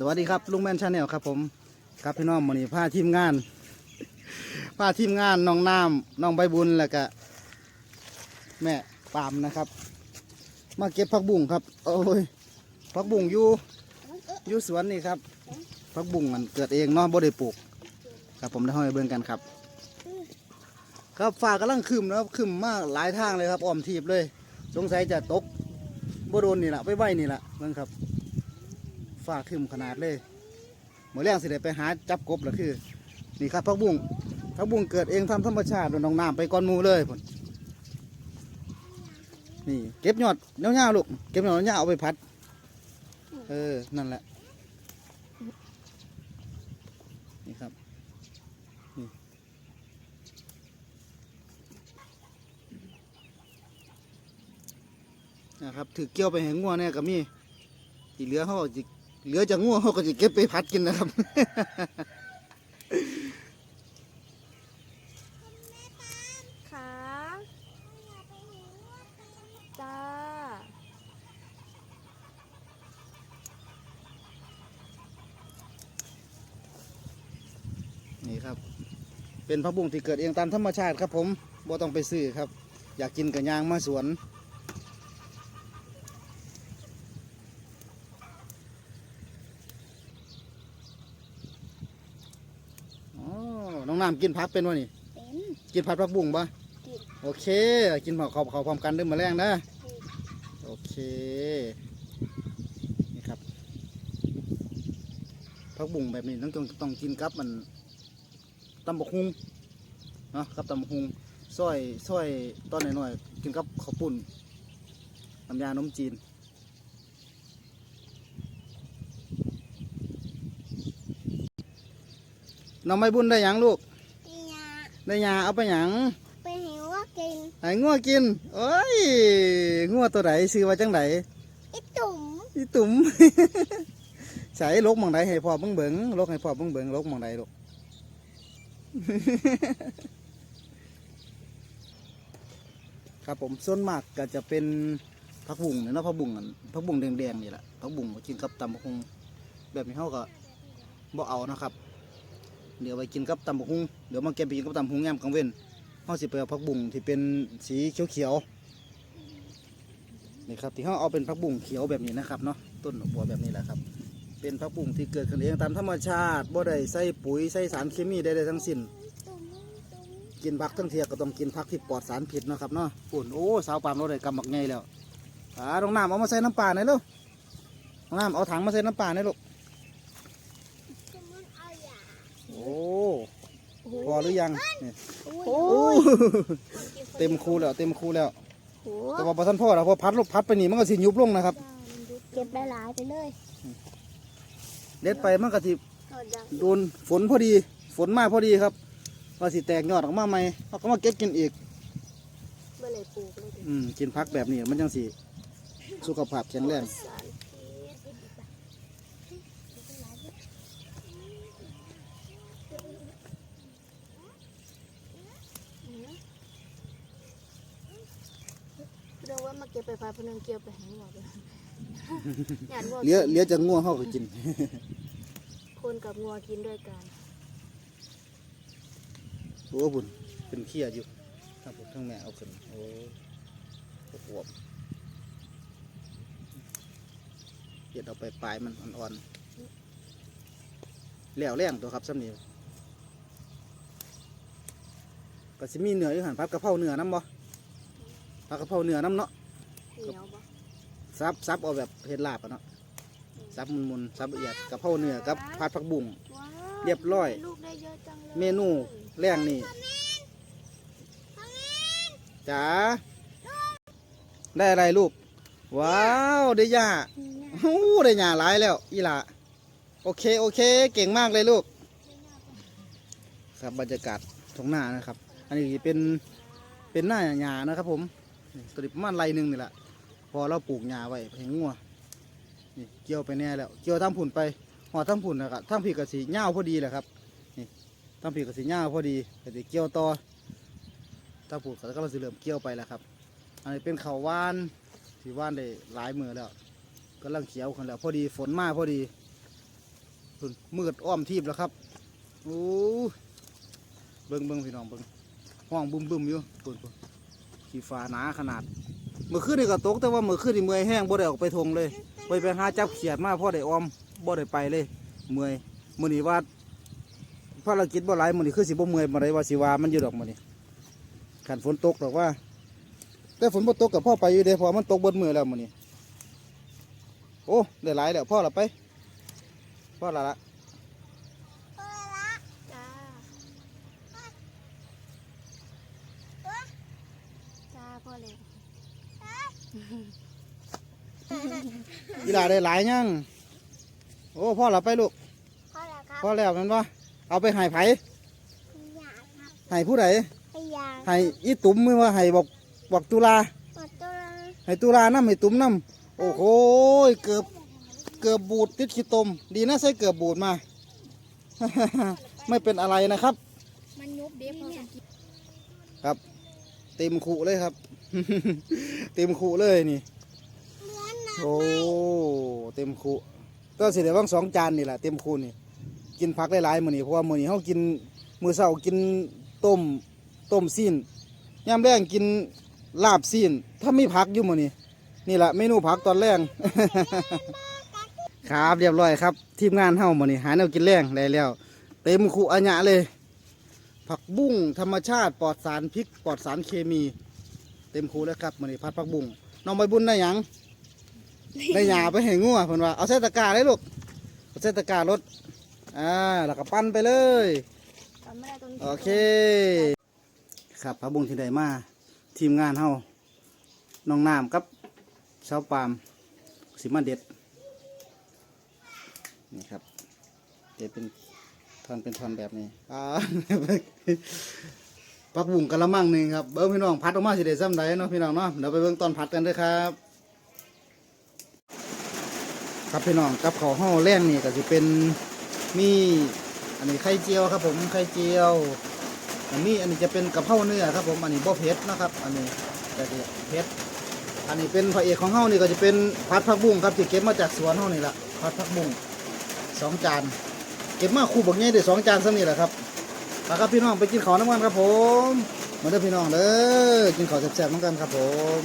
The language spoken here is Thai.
สวัสดีครับลุงแมนชาแนลครับผมครับพี่น้องวันนี้พาทีมงานพาทีมงานน้องน้ำน้องใบบุญแล้วก็แม่ปามนะครับ มาเก็บผักบุ้งครับโอ้ยผักบุ้งอยู่อยู่สวนนี่ครับผักบุ้งมันเกิดเองเนาะบ่ได้ปลูก ครับผมได้ห้อยเบิ่งกันครับ ครับฟ้ากำลังคืมนะครับคืมมากหลายทางเลยครับอ้อมทีบเลย สงสัยจะตกบ่โดนนี่แหละไปไหวนี่แหละเบิ่งครับ ฟ้าครึมขนาดเลยเมื่อแรงสิได้ไปหาจับกบแล้วคือ นี่ครับพักบุ้งพักบุ้งเกิดเองทำธรรมชาติโดนน้องน้ำไปก้อนมูเลยพุ่นนี่เก็บยอดเงี้ยวๆลูกเก็บยอดเงี้ยวๆเอาไปพัด เออ นั่นแหละ นี่ครับนี่นะครับถือเกี่ยวไปแหงงัวเนี่ยก็มีที่เหลือเขาก็จะ เหลือจากงัวเขาก็จะเก็บไปพัดกินนะครับ ขาจ้า นี่ครับ เป็นผักบุ้งที่เกิดเองตามธรรมชาติครับผมบ่ต้องไปซื้อครับ อยากกินกับยางมาสวน อ๋อ น้องน้ำกินผักเป็นวะนี่ เป็นกินผัดผักบุ้งปะกินโอเค กินผักเขาเขาพร้อมกันเด้วยมาแรงนะ โอเค นี่ครับผักบุ้งแบบนี้ต้องต้องต้องกินกับมันตำบกฮุงเนาะกับตำบกฮุงซอยซอยตอนหน่อยๆกินกับข้าวปุ้นน้ำยานมจีน น้องไม่บุญได้หยังลูกปีนาได้หยาเอาไปหยังไปหิวว่ากินไอ้งัวกินเอ้ยงัวตัวไหนซื้อมาจังไหนอีตุ่มอีตุ่ม ใส่ลกหมองใดให้พ่อเบิ่งเบิ่งลกให้พ่อเบิ่งเบิ่งลกหมองใดลูก ครับผมส่วนมากก็จะเป็นผักบุ้งเนี่ยเนาะผักบุ้งอันผักบุ้งแดงๆนี่แหละผักบุ้งมากินกับตำบักหุ่งแบบนี้เขาก็บ่เอานะครับ เดี๋ยวไปกินกับตำบักหุ่งเดี๋ยวมาเก็บไปกินกับตำบักหุ่งแยามกลางเว้นเขาสิไปเอาผักบุ้งที่เป็นสีเขียวๆนี่ครับที่เขาเอาเป็นผักบุ้งเขียวแบบนี้นะครับเนาะต้นดอกบัวแบบนี้แหละครับ เป็นผักบุ้งที่เกิดขึ้นเองตามธรรมชาติบ่ได้ใส่ปุ๋ยใส่สารเคมีใดๆทั้งสิ้นกินผักทั้งเทียก็ต้องกินผักที่ปลอดสารพิษนะครับเนาะปุ่นโอ้สาวปามเราได้กำบักไงแล้วอ่าน้องน้ำเอามาใส่น้ำปลาหน่อยลูกน้องน้ำเอาถังมาใส่น้ำปลาหน่อยลูก ตุ่มมันเอาอย่า โอ้ พอหรือยังนี่โอ้โอ้เต็มคูแล้วเต็มคูแล้ว โหแต่ว่าพอท่านพ่อเราพอพัดลูกพัดไปนี่มันก็สิยุบลงนะครับ เก็บได้หลายไปเลยเด็ดไปมันก็สิเอาดังโดนฝนพอดี ฝนมาพอดีครับว่าสิแตกยอดออกมาใหม่เราก็มาเก็บกินอีก เมื่อไรปลูกเลยดิอืมกินผักแบบนี้มันจังสิสุขภาพแข็งแรง สารพิษเรื่อง ว่ามาเก็บไปพาพนังเกี่ยวไปให้หัวไปอยากว่าเหลี้ยเหลี้ยจะง่วงเข้าไปกิน คนกับงัวกินด้วยกันโอ้บุญเป็นเขี้ยอยู่ครับผมทั้งแม่เอาขึ้นโอ้โหวบเด็ดเอาไปปลายมันอ่อนๆแล้วแรงตัวครับสำเนียงก็สิมีเนื้ออยู่หันพัดกะเพราเนื้อน้ำบ่พัดกะเพราเนื้อน้ำเนาะ เหนียวปะซับซับเอาแบบเห็ดลาบอะเนาะซับมุนๆซับละเอียดกะเพราเนื้อกับผัดผักบุ้ง ว้าวเรียบร้อย ลูกได้เยอะจังเลยเมนูแรงนี่จ๋าได้อะไรลูก ว้าวได้หญ้าโอ้ได้หญ้าหลายแล้ว อีหละโอเค โอเค เก่งมากเลยลูก ครับบรรยากาศท้องหน้านะครับ อันนี้เป็นเป็นหน้าหญ้านะครับผมนี่ตัวนี้ประมาณไรหนึ่งนี่แหละ พอเราปลูกหญ้าไว้ให้งัวนี่เกี่ยวไปแน่แล้วเกี่ยวทำผุนไปหอดทำผุนนะครับทำผีกระสีเง่าพอดีแหละครับตั้งปีกกับสีหญ้าพอดีก็จะเกี่ยวต่อถ้าปลูกก็กำลังสิเริ่อมเกี่ยวไปแล้วครับ อันนี้เป็นเขาว่านที่ว่านได้หลายมือแล้วกำลังเขียวกันแล้ว พอดีฝนมาพอดีพุ่นมืดอ้อมทีบแล้วครับโอ้ยเบิ้งเบิ้งพี่น้องเบิ้งห้องบึมบึมอยู่ปุ่นปุ่นขี้ฟ้าหนาขนาด เมื่อคืนนี่ก็ตกแต่ว่าเมื่อคืนนี่เมื่อยแห้งบ่ได้ออกไปทงเลยไปไปหาจับเขียดมาพ่อได้ออมบ่ได้ไปเลยเมื่อยมื้อนี้ว่าภารกิจบ่หลายมื้อนี้คือสิบ่เมื่อยบ่ได้ว่าสิว่ามันอยู่ดอกมื้อนี้คันฝนตกดอกว่า แต่ฝนบ่ตกกับพ่อไปอยู่เด้พอมันตกเบิดมือแล้วมื้อนี้โอ้ได้หลายแล้วพ่อละไปพ่อละละ จ้าจ้าพ่อเลย อีหลาได้หลายยังโอ้พ่อละไปลูกพ่อละครับพ่อแล้วแมันบ่เอาไปให้ไผอยากครับให้ผู้ใดอยากให้อีตุ้มมือว่าให้บอกบอกตุลาหมดตัวให้ตุลาน้ำให้ตุ้มน้ำโอ้โหเกือบเกือบบูดติดขี้ตม ดีนะใส่เกือบบูดมา ไม่เป็นอะไรนะครับ มันยุบเด็บพอสังกิตครับเต็มขู่เลยครับ เต็มขู่เลยนี่เหมือนนะโอ้เต็มขู่ก็สิเดี๋ยวว่างสองจานนี่แหละเต็มขู่นี่ กินผักหลายๆมื้อนี้เพราะว่ามื้อนี้เฮากินมื้อเช้ากินต้มต้มซีนยามแรงกินลาบซีนถ้ามีผักอยู่มื้อนี้นี่แหละเมนูผักตอนแรงครับเรียบร้อยครับ ทีมงานเฮามื้อนี้หาแนวกินแรงได้แล้วเต็มขู่อัญญะเลย ผักบุ้งธรรมชาติปลอดสารพิษปลอดสารเคมี เต็มคูแล้วครับมื้อนี้พัดผักบุ้งน้องใบบุญได้หยังได้หยาไปให้งัวเพิ่นว่าเอาใส่ตะกร้าเลยลูกเอาใส่ตะกร้ารถอ่าแล้วก็ปั้นไปเลยตอนไม่ได้ตรงนี้โอเค ครับผักบุ้งที่ได้มาทีมงานเฮาน้องน้ำกับชาวปาล์มสิมาเด็ดนี่ครับเด็ดเป็นท่อนเป็นท่อนแบบนี้อ่า ผักบุ้งกะละมังหนึ่งครับเบิ้งพี่น้องพัดออกมาสิได้ซ้ำใดเนาะพี่น้องเนาะเดี๋ยวไปเบิ้งตอนพัดกันเด้วยครับ ครับพี่น้องกับเขาวห่อแรงนี่ก็จะเป็นมีอันนี้ไข่เจียวครับ ผมไข่เจียวอันนี้อันนี้จะเป็นกะเพราเนื้อครับ ผมอันนี้บ่เผ็ดนะครับ อันนี้แต่เผ็ดอันนี้เป็นพระเอกของเฮานี่ก็จะเป็นผัดผักบุ้งครับที่เก็บมาจากสวนเฮานี่แหละผัดผักบุ้งสองจานเก็บมาคู่บักใหญ่ได้สองจานซ้ำนี่แหละครับ มาครับพี่น้องไปกินข้าวน้ำกันครับผม มาเด้อพี่น้องเด้อกินข้าวแซ่บๆน้ำกันครับผม